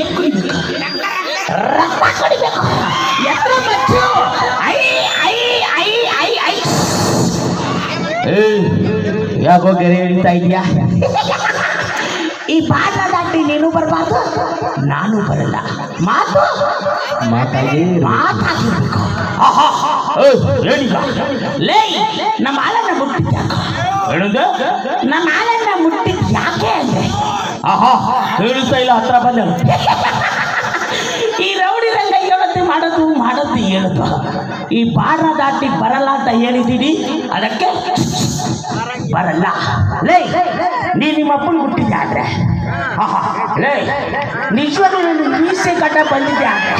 ಏನು ಕುಡಿಬೇಕು ರಕ್ತ ಕುಡಿಬೇಕು ಎತ್ತರ ಮಚ್ಚು ಐ ಐ ಐ ಐ ಐ. ಯಾಕೋ ಗೆರೆ ಹಿಡಿತಾ ಇದೆಯಾ? ಈ ಪಾಠ ದಾಟಿ ನೀನು ಬರಬಾರ್ದು ನಾನು ಬರಲ್ಲ. ಮಾತು? ಮಾತಾಡಿ ಮಾತಾಡಿರ್ಬೇಕು ಲೇ ನಮ್ಮ ಹಾಲನ್ನ ಮುಟ್ಟಿದ್ದ ನಮ್ಮ ಆಲನ್ನ ಮುಟ್ಟಿ ಆಹಾ ಹೇಳಿಸ್ತಾ ಇಲ್ಲ ಹತ್ರ ಬಂದ ಈ ರೌಡಿ ರಂಗ ಹೇಳತ್ತೆ ಮಾಡೋದು ಮಾಡೋದು ಹೇಳೋದು ಈ ಬಾಡ ದಾಟಿ ಬರಲ್ಲ ಅಂತ ಹೇಳಿದ್ದೀನಿ ಅದಕ್ಕೆ ಬರಲ್ಲ. ಲೇ ನೀ ನಿಮ್ಮ ಅಪ್ಪನ ಹುಟ್ಟಿದ್ದೆ ಆದ್ರೆ ಆಹಾ, ಲೇ ನಿಜವಾಗ್ಲೂ ನೀನು ಮೀಸೆ ಕಟ್ಟ ಬಂದಿದ್ದೆ ಆದ್ರೆ